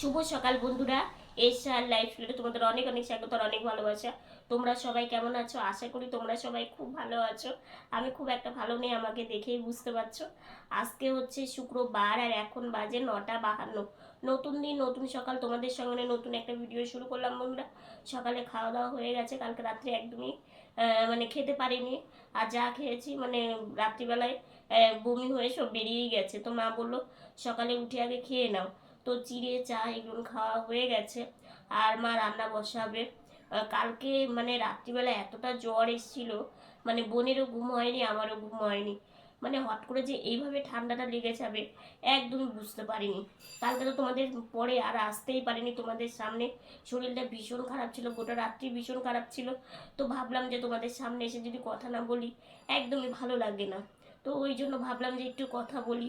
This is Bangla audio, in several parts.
শুভ সকাল বন্ধুরা। এসআর লাইফ তোমাদের অনেক অনেক স্বাগত অনেক ভালোবাসা। তোমরা সবাই কেমন আছো? আশা করি তোমরা সবাই খুব ভালো আছো। আমি খুব একটা ভালো নেই, আমাকে দেখেই বুঝতে পারছ। আজকে হচ্ছে শুক্রবার আর এখন বাজে নটা বাহান্ন। নতুন দিন, নতুন সকাল। তোমাদের সঙ্গে নতুন একটা ভিডিও শুরু করলাম বন্ধুরা। সকালে খাওয়া দাওয়া হয়ে গেছে, কালকে রাত্রে একদমই মানে খেতে পারিনি। আর যা খেয়েছি মানে রাত্রিবেলায় বমি হয়ে সব বেরিয়েই গেছে। তো মা বলল, সকালে উঠে আগে খেয়ে নাও। তো চিড়ে চা এগুলো খাওয়া হয়ে গেছে। আর মা রান্না বসাবে। কালকে মানে রাত্রিবেলা এতটা জ্বর এসেছিল মানে বোনেরও ঘুম হয়নি, আমারও ঘুম হয়নি। মানে হট করে যে এইভাবে ঠান্ডাটা লেগে যাবে একদমই বুঝতে পারিনি। কালকে তো তোমাদের পরে আর আসতেই পারিনি তোমাদের সামনে। শরীরটা ভীষণ খারাপ ছিল, গোটা রাত্রি ভীষণ খারাপ ছিল। তো ভাবলাম যে তোমাদের সামনে এসে যদি কথা না বলি, একদমই ভালো লাগে না। তো ওই জন্য ভাবলাম যে একটু কথা বলি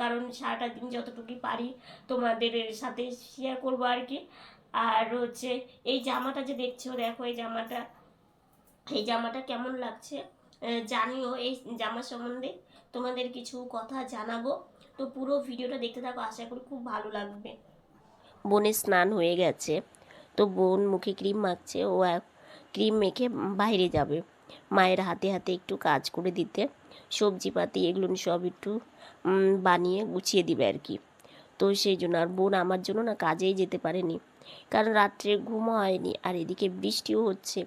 কারণ সারাটা দিন যতটুকু পারি তোমাদের সাথে শেয়ার করব আর কি। আর হচ্ছে এই জামাটা যে দেখছ, দেখো এই জামাটা এই জামাটা কেমন লাগছে? জানিও এই জামা সম্বন্ধে তোমাদের কিছু কথা জানাব। তো পুরো ভিডিওটা দেখতে থাকো, আশা করি খুব ভালো লাগবে। বোনের স্নান হয়ে গেছে, তো বোন মুখে ক্রিম মাখছে, ও ক্রিম মেখে বাইরে যাবে, মায়ের হাতে হাতে একটু কাজ করে দিতে। সবজিপাতি এগুলো সব একটু বানিয়ে গুছিয়ে দিবে আর কি। তো সেই জন্য আর বোন আমার জন্য না কাজেই যেতে পারেনি। কারণ রাত্রে ঘুম হয়নি আর এদিকে বৃষ্টিও হচ্ছে।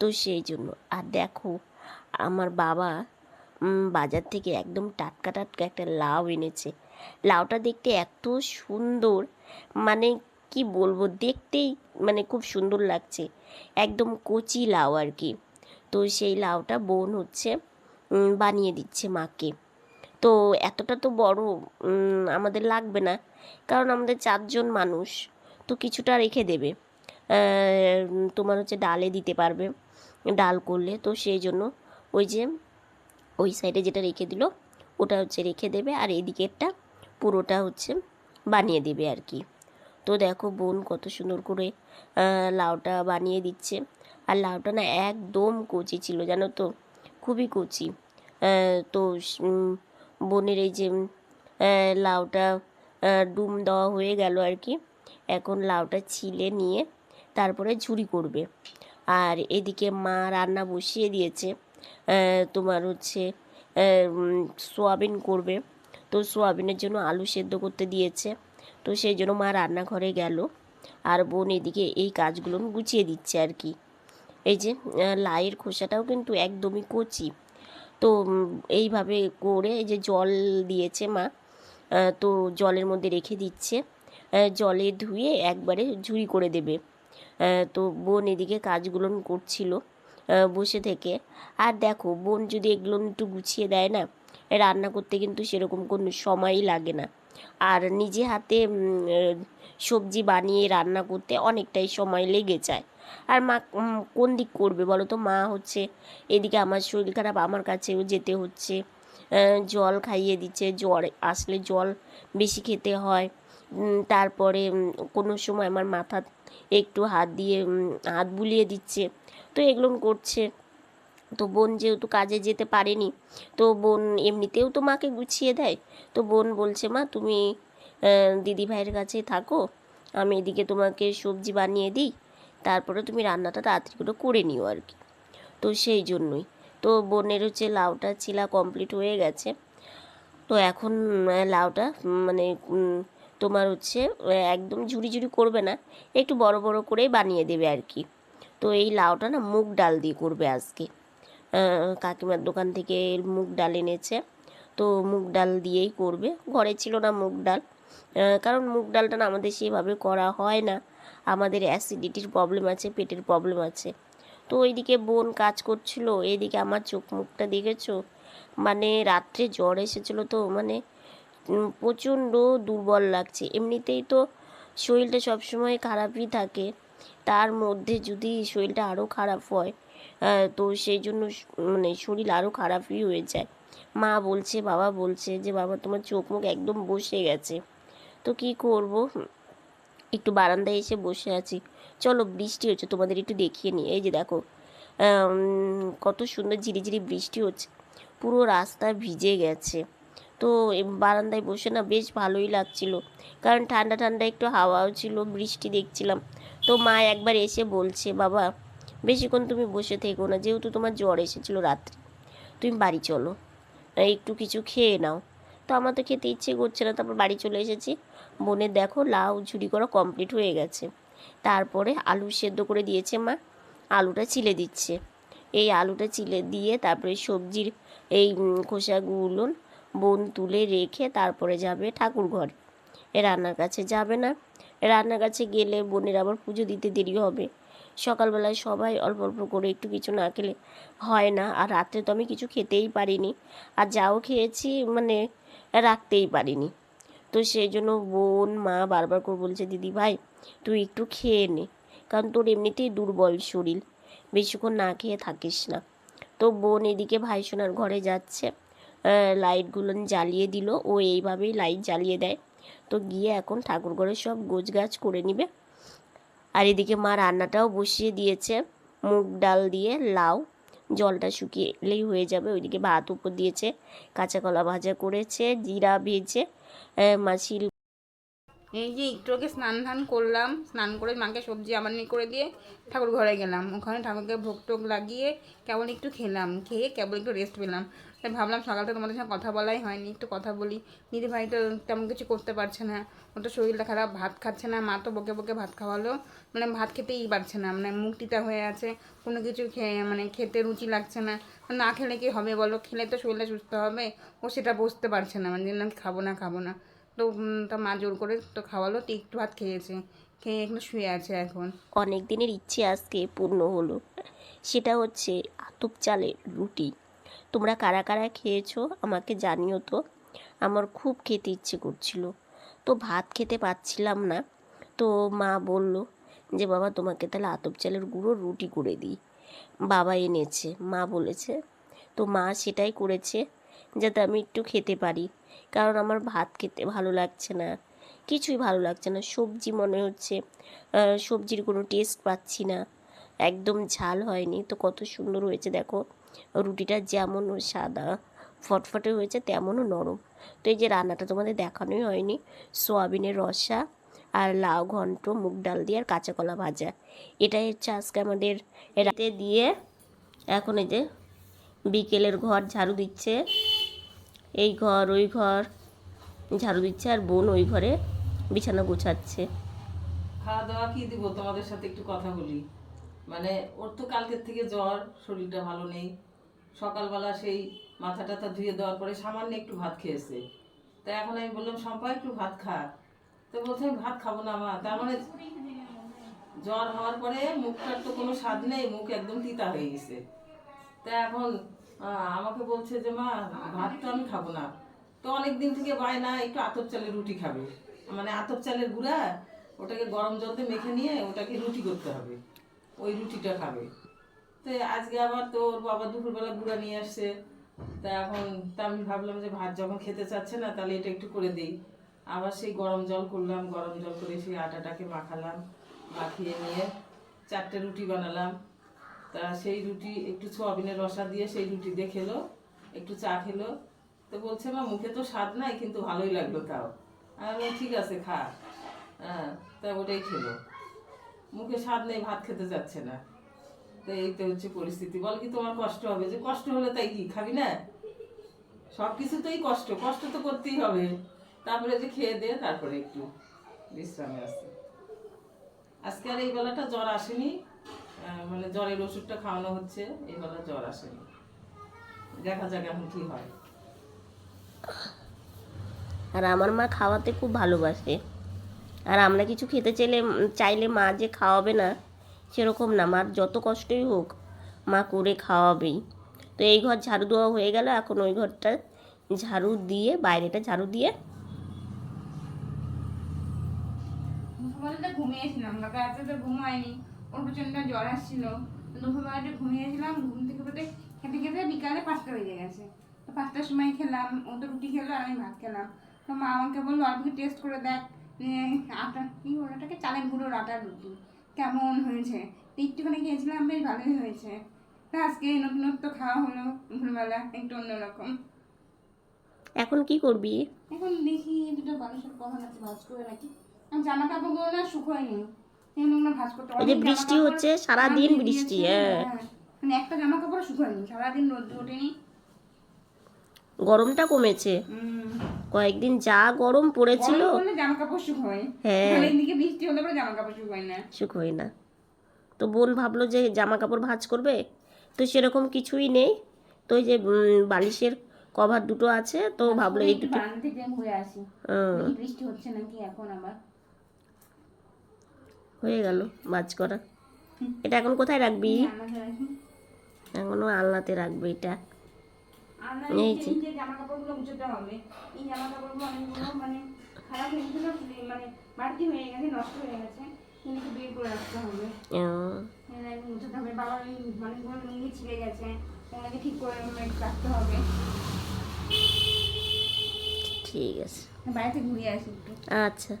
তো সেই জন্য আর দেখো, আমার বাবা বাজার থেকে একদম টাটকা টাটকা একটা লাউ এনেছে। লাউটা দেখতে এত সুন্দর মানে কি বলব, দেখতেই মানে খুব সুন্দর লাগছে। একদম কচি লাউ আর কি। তো সেই লাউটা বোন হচ্ছে বানিয়ে দিচ্ছে মাকে। তো এতটা তো বড় আমাদের লাগবে না, কারণ আমাদের চারজন মানুষ, তো কিছুটা রেখে দেবে। তোমার হচ্ছে ডালে দিতে পারবে, ডাল করলে, তো সেই জন্য ওই যে, ওই সাইডে যেটা রেখে দিল, ওটা হচ্ছে রেখে দেবে, আর এদিকেরটা পুরোটা হচ্ছে বানিয়ে দেবে আর কি। তো দেখো বোন কত সুন্দর করে লাউটা বানিয়ে দিচ্ছে। আর লাউটা না একদম কচি ছিল, জানো তো? খুবই কচি। তো বোনের এই যে লাউটা ডুম দেওয়া হয়ে গেল আর কি। এখন লাউটা ছিলে নিয়ে তারপরে ঝুরি করবে। আর এদিকে মা রান্না বসিয়ে দিয়েছে। তোমার হচ্ছে সোয়াবিন করবে। তো সোয়াবিনের জন্য আলু সেদ্ধ করতে দিয়েছে। তো সেই জন্য মা রান্নাঘরে গেল। আর বোন এদিকে এই কাজগুলো গুছিয়ে দিচ্ছে আর কি। এই যে লাইয়ের খোসাটাও কিন্তু একদমই কচি। তো এইভাবে করে এই যে জল দিয়েছে মা তো জলের মধ্যে রেখে দিচ্ছে। জলে ধুয়ে একবারে ঝুড়ি করে দেবে। তো বোন এদিকে কাজগুলো করছিল বসে থেকে। আর দেখো, বোন যদি এগুলো একটু গুছিয়ে দেয় না, রান্না করতে কিন্তু সেরকম কোনো সময়ই লাগে না। আর নিজে হাতে সবজি বানিয়ে রান্না করতে অনেকটাই সময় লেগে যায়। আর মা কোন দিক করবে বলো তো? মা হচ্ছে এদিকে আমার শরীর খারাপ, আমার কাছেও যেতে হচ্ছে। জল খাইয়ে দিচ্ছে, জ্বর আসলে জল বেশি খেতে হয়। তারপরে কোনো সময় আমার মাথা একটু হাত দিয়ে হাত বুলিয়ে দিচ্ছে। তো এগুলো করছে। তো বোন যেহেতু কাজে যেতে পারেনি, তো বোন এমনিতেও তো মাকে গুছিয়ে দেয়। তো বোন বলছে, মা, তুমি দিদি ভাইয়ের কাছে থাকো। আমি এদিকে তোমাকে সবজি বানিয়ে দিই তারপরে তুমি রান্নাটা তাড়াতাড়ি করে করে নিও আর কি। তো সেই জন্যই। তো বোনের হচ্ছে লাউটা চিলা কমপ্লিট হয়ে গেছে। তো এখন লাউটা মানে তোমার হচ্ছে একদম ঝুড়ি ঝুড়ি করবে না, একটু বড় বড় করেই বানিয়ে দেবে আর কি। তো এই লাউটা না মুগ ডাল দিয়ে করবে আজকে। কাকিমার দোকান থেকে মুগ ডাল এনেছে। তো মুগ ডাল দিয়েই করবে। ঘরে ছিল না মুগ ডাল। কারণ মুগ ডালটা না আমাদের সেভাবে করা হয় না। আমাদের অ্যাসিডিটির প্রবলেম আছে, পেটের প্রবলেম আছে। তো ওইদিকে বোন কাজ করছিল এইদিকে আমার চোখ মুখটা দেখেছ? মানে রাত্রে জ্বর এসেছিল তো মানে প্রচণ্ড দুর্বল লাগছে। এমনিতেই তো শরীরটা সবসময় খারাপই থাকে। তার মধ্যে যদি শরীরটা আরও খারাপ হয় তো সেই জন্য মানে শরীর আরও খারাপই হয়ে যায়। মা বলছে, বাবা বলছে যে, বাবা, তোমার চোখ মুখ একদম বসে গেছে। তো কি করব? একটু বারান্দায় এসে বসে আছি। চলো, বৃষ্টি হচ্ছে, তোমাদের একটু দেখিয়ে নিই। এই যে দেখো কত সুন্দর ঝিরিঝিরি বৃষ্টি হচ্ছে। পুরো রাস্তা ভিজে গেছে। তো বারান্দায় বসে না বেশ ভালোই লাগছিল। কারণ ঠান্ডা ঠান্ডা একটু হাওয়াও ছিল, বৃষ্টি দেখছিলাম। তো মা একবার এসে বলছে, বাবা, বেশিক্ষণ তুমি বসে থেকো না, যেহেতু তোমার জ্বর এসেছিল রাত্রে। তুমি বাড়ি চলো। একটু কিছু খেয়ে নাও। তো আমার তো খেতে ইচ্ছে করছে না, তারপর বাড়ি চলে এসেছি। বোনের দেখো লাউ ঝুড়ি করা কমপ্লিট হয়ে গেছে। তারপরে আলু সেদ্ধ করে দিয়েছে মা। আলুটা চিলে দিচ্ছে। এই আলুটা চিলে দিয়ে তারপরে সবজির এই খোসাগুলো বোন তুলে রেখে তারপরে যাবে ঠাকুর ঘরে। রান্নার কাছে যাবে না। রান্নার কাছে গেলে বোনের আবার পুজো দিতে দেরি হবে। সকালবেলায় সবাই অল্প অল্প করে একটু কিছু না খেলে হয় না। আর রাত্রে তো আমি কিছু খেতেই পারিনি। আর যাও খেয়েছি মানে রাখতেই পারিনি। তো সেই জন্য বোন, মা বারবার করে বলছে, দিদি ভাই, তুই একটু খেয়ে নে। কারণ তোর এমনিতেই দুর্বল শরীর, বেশিক্ষণ না খেয়ে থাকিস না। তো বোন এদিকে ভাই সোনার ঘরে যাচ্ছে লাইটগুলো জ্বালিয়ে দিল, ও এইভাবেই লাইট জ্বালিয়ে দেয়। তো গিয়ে এখন ঠাকুর ঘরে সব গোছগাছ করে নিবে। আর এদিকে মা রান্নাটাও বসিয়ে দিয়েছে, মুগ ডাল দিয়ে লাউ, জলটা শুকিয়ে এলেই হয়ে যাবে। ওইদিকে ভাত উপর দিয়েছে, কাঁচা কলা ভাজা করেছে, জিরা ভেজে মাছি এই যে একটু আগে স্নান ধান করলাম, স্নান করে মাকে সবজি আমার নিয়ে করে দিয়ে ঠাকুর ঘরে গেলাম। ওখানে ঠাকুরকে ভোগ টোক লাগিয়ে কেবল একটু খেলাম, খেয়ে কেবল একটু রেস্ট পেলাম। তাই ভাবলাম সকালটা তোমাদের সঙ্গে কথা বলাই হয়নি, একটু কথা বলি। দিদি ভাই তো তেমন কিছু করতে পারছে না, ওর তো শরীরটা খারাপ, ভাত খাচ্ছে না, মা তো বকে বকে ভাত খাওয়ালো। মানে ভাত খেতেই পারছে না মানে টিতা হয়ে আছে, কোনো কিছু খেয়ে মানে খেতে রুচি লাগছে না। না খেলে কি হবে বলো? খেলে তো শরীরটা সুস্থ হবে। ও সেটা বুঝতে পারছে না। মানে না খাব না খাব না। তো তা মা জোর করে তো খাওয়ালো, তো একটু ভাত খেয়েছে। খেয়ে এখানে শুয়ে আছে এখন। অনেক দিনের ইচ্ছে আজকে পূর্ণ হলো। সেটা হচ্ছে আতপ চালের রুটি। তোমরা কারা কারা খেয়েছো আমাকে জানিও তো। আমার খুব খেতে ইচ্ছে করছিল। তো ভাত খেতে পাচ্ছিলাম না। তো মা বলল যে, বাবা, তোমাকে তাহলে আতপ চালের গুঁড়ো রুটি করে দিই। বাবা এনেছে, মা বলেছে, তো মা সেটাই করেছে যাতে আমি একটু খেতে পারি। কারণ আমার ভাত খেতে ভালো লাগছে না, কিছুই ভালো লাগছে না। সবজি মনে হচ্ছে সবজির কোনো টেস্ট পাচ্ছি না। একদম ঝাল হয়নি। তো কত সুন্দর হয়েছে দেখো, রুটিটা যেমন সাদা, ফটফটে হয়েছে তেমনও নরম। তো এই যে রান্নাটা তোমাদের দেখানোই হয়নি, সোয়াবিনের রসা আর লাউ, ঘন্ট, মুগ ডাল দিয়ে আর কাঁচা কলা ভাজা। এটাই হচ্ছে আজকে আমাদের রাতে দিয়ে এখন এই যে বিকেলের ঘর ঝাড়ু দিচ্ছে। এই ঘর, ওই ঘর ঝাড়ু দিচ্ছে আর বোন ওই ঘরে বিছানা গোছাচ্ছে। খাওয়া দাওয়া কি দিব? তোমাদের সাথে একটু কথা বলি। মানে ওর তো কালকের থেকে জ্বর, শরীরটা ভালো নেই। সকালবেলা সেই মাথা টাথা ধুয়ে দেওয়ার পরে সামান্য একটু ভাত খেয়েছে। তা এখন আমি বললাম সম্পা একটু ভাত খা। তো বলছে, ভাত খাব না মা তার মানে জ্বর হওয়ার পরে মুখটার তো কোনো স্বাদ নেই, মুখ একদম তিতা হয়ে গেছে। তা এখন আমাকে বলছে যে, মা, ভাত তো আমি খাব না। তো অনেক দিন থেকে বায়না একটু আতপ চালের রুটি খাবে। মানে আতপ চালের গুঁড়া, ওটাকে গরম জল দিয়ে মেখে নিয়ে ওটাকে রুটি করতে হবে। ওই রুটিটা খাবে। তো আজকে আবার তো ওর বাবা দুপুরবেলা গুঁড়া নিয়ে আসছে। তা এখন, তা আমি ভাবলাম যে, ভাত যখন খেতে চাচ্ছে না, তাহলে এটা একটু করে দিই। আবার সেই গরম জল করলাম, গরম জল করে সেই আটাটাকে মাখালাম, মাখিয়ে নিয়ে চারটে রুটি বানালাম। তা সেই রুটি একটু সোয়াবিনের রসা দিয়ে সেই রুটি দিয়ে খেলো, একটু চা খেলো। তো বলছে, মা, মুখে তো স্বাদ নাই, কিন্তু ভালোই লাগল তাও। আমি ঠিক আছে, খা। হ্যাঁ তা ওটাই খেলো। মুখে স্বাদ নেই, ভাত খেতে যাচ্ছে না। তো এই তো হচ্ছে পরিস্থিতি। বল কি, তোমার কষ্ট হবে? যে, কষ্ট হলে তাই কি, খাবি না? সব কিছুতেই কষ্ট কষ্ট তো করতেই হবে। তারপরে যে খেয়ে দে তারপরে একটু বিশ্রামে আসছে আজকে আর এই বেলাটা জ্বর আসেনি মানে জ্বরের ওষুধটা খাওয়ানো হচ্ছে, এই বেলা জ্বর আসেনি। দেখা যাক এখন কি হয়। আর আমার মা খাওয়াতে খুব ভালোবাসে। আর আমরা কিছু খেতে চাইলে চাইলে মা যে খাওয়াবে না, সেরকম না। মার যত কষ্টই হোক, মা করে খাওয়াবেই। তো এই ঘর ঝাড়ু দেওয়া হয়ে গেল, এখন ওই ঘরটা ঝাড়ু দিয়ে, বাইরেটা ঝাড়ু দিয়ে দুপুরবেলাটা ঘুমিয়েছিলাম। কাকা রাতে তো ঘুম হয়নি। ওর প্রচণ্ড জ্বর আসছিল। দুপুরবেলাটা ঘুমিয়েছিলাম ঘুম থেকে উঠে খেতে খেতে বিকালে পাঁচটা বেজে গেছে। তো পাঁচটার সময় খেলাম ও তো রুটি খেলো আর আমি ভাত খেলাম। তো মা আমাকে বলল অল্প টেস্ট করে দেখ আটা কি ওটাকে? চালের গুঁড়োর আটার রুটি। কেমন হয়েছে? একটুখানি খেয়েছিলাম বেশ ভালোই হয়েছে। তা আজকে নতুনত্ব খাওয়া হলো দুপুরবেলা একটু অন্যরকম। এখন কি করবি? এখন দেখি দুটো বালিশের কখন আছে ভাজ করে নাকি আমি জামা কাপড়গুলো না শুকোয়নি ভাজ করতে এই যে বৃষ্টি হচ্ছে, সারাদিন নামিয়ে বৃষ্টি, হ্যাঁ। মানে একটা জামা কাপড় শুকোয়নি সারাদিন রোদ ওঠেনি। গরমটা কমেছে। কয়েকদিন যা গরম পড়েছিল জামা কাপড় শুকোয়। হ্যাঁ। আর এদিকে বৃষ্টি হলে পরে জামা কাপড় শুকোয় না। শুকোয় না। তো বোন ভাবলো যে জামা কাপড় ভাঁজ করবে তো সেরকম কিছুই নেই। তো ওই যে বালিশের কভার দুটো আছে তো ভাবলো এই দুটো বারান্দা থেকে ঘুরে আসি বৃষ্টি হচ্ছে নাকি এখন আবার। হয়ে গেল ভাঁজ করা। এটা এখন কোথায় রাখবি। এখনও আলনাতে রাখবি এটা। এই এই যে। ঠিক করে একটু রাখতে হবে। ঠিক আছে। বাড়িতে ঘুরে আসি আচ্ছা।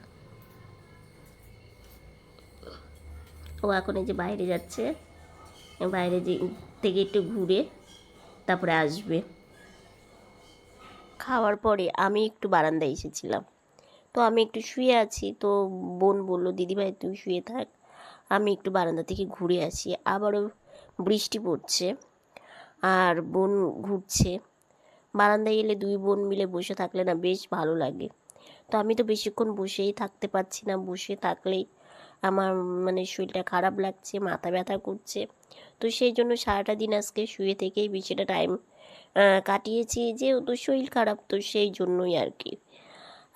ও এখন এই যে বাইরে যাচ্ছে। বাইরে যে থেকে একটু ঘুরে তারপরে আসবে। খাওয়ার পরে আমি একটু বারান্দায় এসেছিলাম। তো আমি একটু শুয়ে আছি। তো বোন বলল, দিদিভাই, তুই শুয়ে থাক। আমি একটু বারান্দা থেকে ঘুরে আসি। আবারও বৃষ্টি পড়ছে আর বোন ঘুরছে। বারান্দায় এলে দুই বোন মিলে বসে থাকলে না বেশ ভালো লাগে। তো আমি তো বেশিক্ষণ বসেই থাকতে পারছি না। বসে থাকলেই আমার মানে শরীরটা খারাপ লাগছে, মাথা ব্যথা করছে। তো সেই জন্য সারাটা দিন আজকে শুয়ে থেকেই বেশিটা টাইম কাটিয়েছি যেহেতু শরীর খারাপ, তো সেই জন্যই আর কি।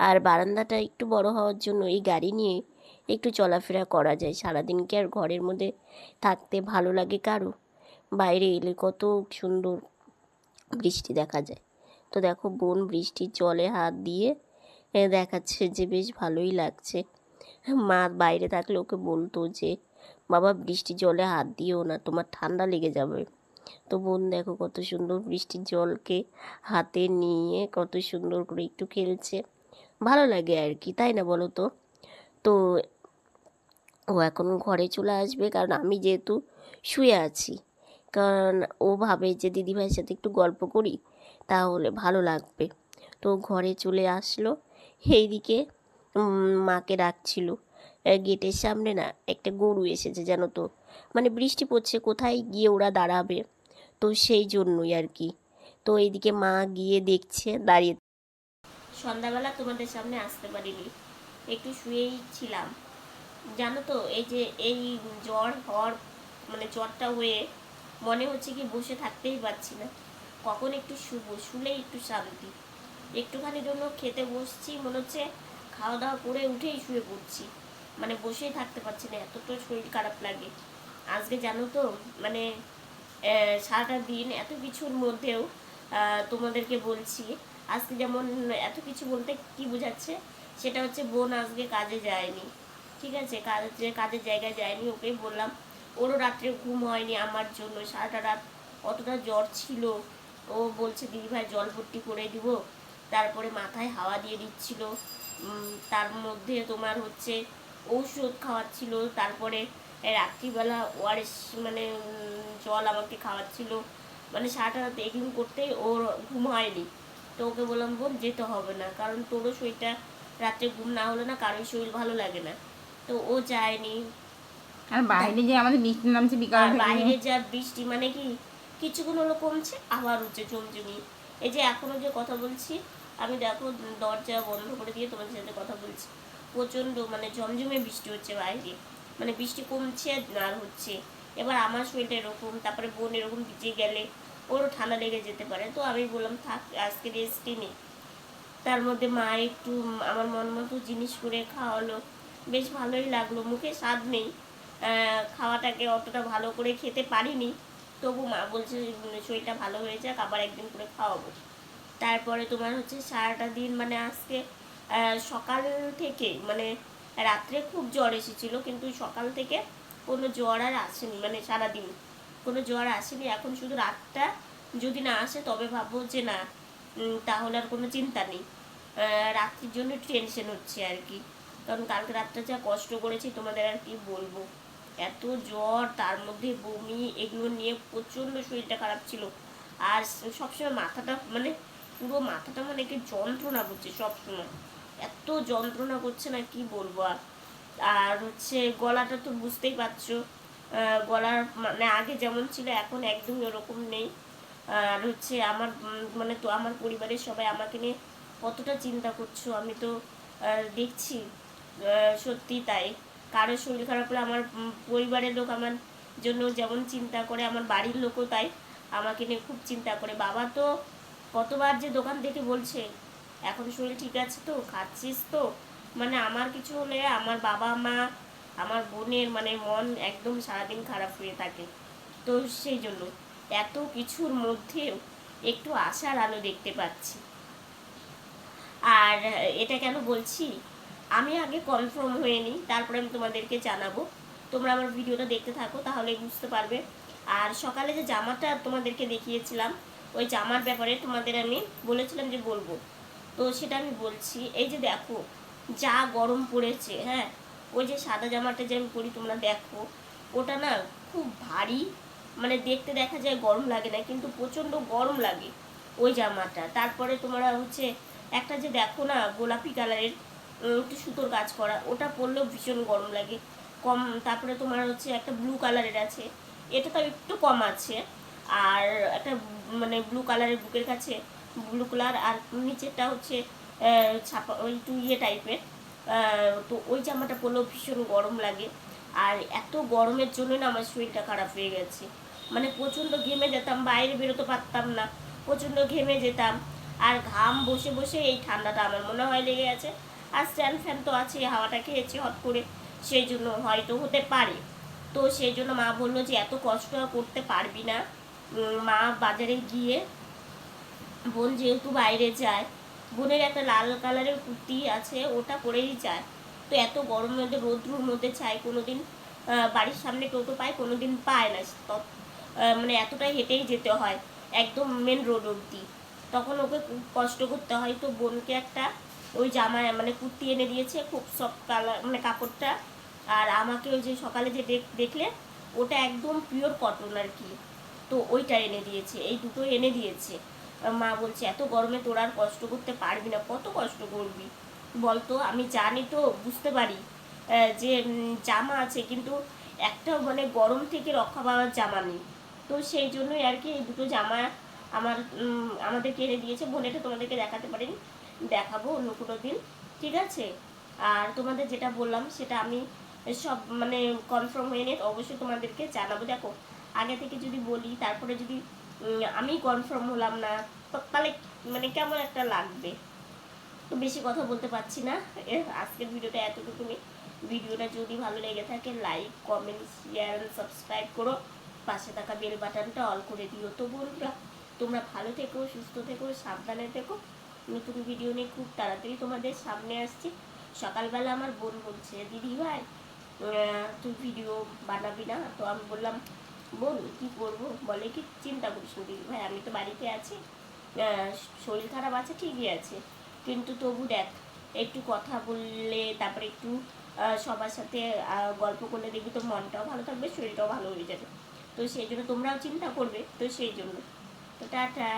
আর বারান্দাটা একটু বড় হওয়ার জন্য এই গাড়ি নিয়ে একটু চলাফেরা করা যায়। সারাদিন কি আর ঘরের মধ্যে থাকতে ভালো লাগে কারও? বাইরে এলে কত সুন্দর বৃষ্টি দেখা যায়। তো দেখো বোন বৃষ্টির জলে হাত দিয়ে দেখাচ্ছে যে বেশ ভালোই লাগছে। মা বাইরে থাকলে ওকে বলতো যে, বাবা, বৃষ্টির জলে হাত দিও না, তোমার ঠান্ডা লেগে যাবে। তো বোন দেখো কত সুন্দর বৃষ্টির জলকে হাতে নিয়ে কত সুন্দর করে একটু খেলছে। ভালো লাগে আর কি, তাই না বলো তো? তো ও এখন ঘরে চলে আসবে, কারণ আমি যেহেতু শুয়ে আছি, কারণ ও ভাবে যে দিদিভাইয়ের সাথে একটু গল্প করি, তাহলে ভালো লাগবে। তো ঘরে চলে আসলো, এইদিকে মাকে ডাকছিল। গেটের সামনে না একটা গরু এসেছে জানো তো? মানে বৃষ্টি পড়ছে, কোথায় গিয়ে ওরা দাঁড়াবে? তো সেই জন্যই আর কি। তো এইদিকে মা গিয়ে দেখছে, দাঁড়িয়ে সন্ধ্যাবেলা তোমাদের সামনে আসতে পারিনি, একটু শুয়েই ছিলাম। জানো তো, এই যে এই জ্বর হওয়ার মানে জ্বরটা হয়ে মনে হচ্ছে কি বসে থাকতেই পারছি না। কখন একটু শুব, শুলেই একটু শান্তি। একটুখানি জন্য খেতে বসছি, মনে হচ্ছে খাওয়া দাওয়া করে উঠেই শুয়ে পড়ছি। মানে বসেই থাকতে পারছি না, এতটা শরীর খারাপ লাগে। আজকে জানো তো মানে সারাটা দিন এত কিছুর মধ্যেও তোমাদেরকে বলছি, আজকে যেমন এত কিছু বলতে কি বোঝাচ্ছে, সেটা হচ্ছে বোন আজকে কাজে যায়নি। ঠিক আছে? কাজে কাজের জায়গায় যায়নি ওকে বললাম, ওরও রাত্রে ঘুম হয়নি আমার জন্য, সারাটা রাত অতটা জ্বর ছিল। ও বলছে, দিদিভাই জল ভর্তি করে দিব। তারপরে মাথায় হাওয়া দিয়ে দিচ্ছিল। তার মধ্যে তোমার হচ্ছে ঔষধ খাওয়াচ্ছিল তারপরে রাত্রিবেলা ওয়ারেস মানে জল আমাকে খাওয়াচ্ছিল। মানে সারাটা রাত এগুলো করতেই ওর ঘুম হয়নি। তো ওকে বললাম বোন যেতে হবে না কারণ তোরও শরীরটা রাত্রে ঘুম না হলে না কারোর শরীর ভালো লাগে না। তো ও যায়নি। আর বাইরে যে আমাদের বৃষ্টি নামছে বিকাল বাইরে যা বৃষ্টি মানে কি কিছুক্ষণ হলো কমছে আবার হচ্ছে জমজমি এই যে এখনও যে কথা বলছি আমি দেখো দরজা বন্ধ করে দিয়ে তোমাদের সাথে কথা বলছি। প্রচণ্ড মানে ঝমঝমে বৃষ্টি হচ্ছে বাইরে। মানে বৃষ্টি কমছে আর হচ্ছে। এবার আমার শরীরটা এরকম, তারপরে বোন এরকম ভিজে গেলে ওরও ঠান্ডা লেগে যেতে পারে। তো আমি বললাম, থাক, আজকে রেস্টই নেই। তার মধ্যে মা একটু আমার মন মতো জিনিস করে খাওয়ালো। বেশ ভালোই লাগল, মুখে স্বাদ নেই। খাওয়াটাকে অতটা ভালো করে খেতে পারিনি। তবু মা বলছে, শরীরটা ভালো হয়ে যাক, আবার একদিন করে খাওয়াবো। তারপরে তোমার হচ্ছে সারাটা দিন মানে আজকে সকাল থেকে মানে রাত্রে খুব জ্বর এসেছিল, কিন্তু সকাল থেকে কোনো জ্বর আর আসেনি মানে সারাদিন কোনো জ্বর আসেনি। এখন শুধু রাতটা যদি না আসে, তবে ভাববো যে না তাহলে আর কোনো চিন্তা নেই। রাত্রির জন্য টেনশন হচ্ছে আর কি। কারণ কালকে রাতটা যা কষ্ট করেছি, তোমাদের আর কি বলব। এত জ্বর, তার মধ্যে বমি, এগুলো নিয়ে প্রচণ্ড শরীরটা খারাপ ছিল। আর সবসময় মাথাটা মানে পুরো মাথাটা মানে কি যন্ত্রণা করছে সবসময়। এত যন্ত্রণা করছে না কি বলব আর। আর হচ্ছে গলাটা তো বুঝতেই পারছ গলার মানে আগে যেমন ছিল, এখন একদমই ওরকম নেই। আর হচ্ছে আমার মানে তো আমার পরিবারের সবাই আমাকে নিয়ে কতটা চিন্তা করছ, আমি তো দেখছি সত্যি তাই। কারোর শরীর খারাপ হলে আমার পরিবারের লোক আমার জন্য যেমন চিন্তা করে, আমার বাড়ির লোকও তাই। আমাকে নিয়ে খুব চিন্তা করে। বাবা তো কতবার যে দোকান থেকে বলছে, এখন শরীর ঠিক আছে তো? খাচ্ছিস তো? মানে আমার কিছু হলে আমার বাবা মা, আমার বোনের মানে মন একদম সারাদিন খারাপ হয়ে থাকে। তো সেই জন্য এত কিছুর মধ্যেও একটু আশার আলো দেখতে পাচ্ছি। আর এটা কেন বলছি? আমি আগে কনফার্ম হয়ে নিই তারপরে আমি তোমাদেরকে জানাব। তোমরা আমার ভিডিওটা দেখতে থাকো তাহলে বুঝতে পারবে। আর সকালে যে জামাটা তোমাদেরকে দেখিয়েছিলাম ওই জামার ব্যাপারে তোমাদের আমি বলেছিলাম যে বলব। তো সেটা আমি বলছি, এই যে দেখো, যা গরম পড়েছে হ্যাঁ ওই যে সাদা জামাটা যে আমি পরি, তোমরা দেখো, ওটা না খুব ভারী মানে দেখতে দেখা যায় গরম লাগে না, কিন্তু প্রচণ্ড গরম লাগে ওই জামাটা। তারপরে তোমরা হচ্ছে একটা যে দেখো না, গোলাপি কালারের একটু সুতোর কাজ করা, ওটা পরলেও ভীষণ গরম লাগে। কম, তারপরে তোমার হচ্ছে একটা ব্লু কালারের আছে, এটা তো একটু কম আছে। আর একটা মানে ব্লু কালারের বুকের কাছে ব্লু কালার আর নিচেরটা হচ্ছে ছাপা, ওই একটু ইয়ে টাইপের তো ওই জামাটা পরলেও ভীষণ গরম লাগে। আর এত গরমের জন্য না আমার শরীরটা খারাপ হয়ে গেছে। মানে প্রচণ্ড ঘেমে যেতাম, বাইরে বেরোতে পারতাম না। প্রচণ্ড ঘেমে যেতাম। আর ঘাম বসে বসে এই ঠান্ডাটা আমার মনে হয় লেগে গেছে। আর স্ট্যান্ড ফ্যান তো আছে, হাওয়াটা খেয়েছি হট করে। সেই জন্য হয়তো হতে পারে। তো সেই জন্য মা বলল যে, এত কষ্ট করতে পারবি না। মা বাজারে গিয়ে বোন যেহেতু বাইরে যায় বোনের একটা লাল কালারের কুর্তি আছে ওটা পরেই যায়। তো এত গরমের মধ্যে রোদ্রুর মধ্যে চাই কোনোদিন আহ, বাড়ির সামনে টোটো পায় কোনোদিন পায় না। মানে এতটাই হেঁটেই যেতে হয় একদম মেন রোড অবধি। তখন ওকে খুব কষ্ট করতে হয় তো বোনকে একটা ওই জামা মানে কুর্তি এনে দিয়েছে খুব সফট কালার মানে কাপড়টা। আর আমাকে ওই যে সকালে যে দেখ- দেখলে ওটা একদম পিওর কটন আর কি। তো ওইটা এনে দিয়েছে, এই দুটো এনে দিয়েছে। মা বলছে, এত গরমে তোরা আর কষ্ট করতে পারবি না, কত কষ্ট করবি? বলতো, আমি জানি তো, বুঝতে পারি যে জামা আছে, কিন্তু একটা মানে গরম থেকে রক্ষা পাওয়ার জামা নেই। তো সেই জন্যই আর কি এই দুটো জামা আমার আমাদেরকে এনে দিয়েছে। বোনেটা তোমাদেরকে দেখাতে পারিনি, দেখাবো অন্য কোনো দিন, ঠিক আছে? আর তোমাদের যেটা বললাম, সেটা আমি সব মানে কনফার্ম হয়ে নিয়ে অবশ্যই তোমাদেরকে জানাব। দেখো আগে থেকে যদি বলি, তারপরে যদি আমি কনফার্ম হলাম না তাহলে মানে কেমন একটা লাগবে? তো বেশি কথা বলতে পারছি না। আজকের ভিডিওটা এতটুকুনি। ভিডিওটা যদি ভালো লেগে থাকে লাইক কমেন্ট শেয়ার সাবস্ক্রাইব করো। পাশে থাকা বেল বাটনটা অল করে দিও। তো বন্ধুরা, তোমরা ভালো থেকো, সুস্থ থেকো, সাবধানে থেকো। নতুন ভিডিও নিয়ে খুব তাড়াতাড়ি তোমাদের সামনে আসছি। সকালবেলা আমার বোন বলছে, দিদি ভাই তুই ভিডিও বানাবি না? তো আমি বললাম বোন কি করব বলে কি চিন্তা করিস না দিদি। ভাই আমি তো বাড়িতে আছি। শরীর খারাপ আছে, ঠিকই আছে। কিন্তু তবু দেখ, একটু কথা বললে, তারপরে একটু সবার সাথে গল্প করলে দেখবি তো মনটাও ভালো থাকবে, শরীরটাও ভালো হয়ে যাবে। তো সেই জন্য তোমরাও চিন্তা করবে, তো সেই জন্য। তো টাটা।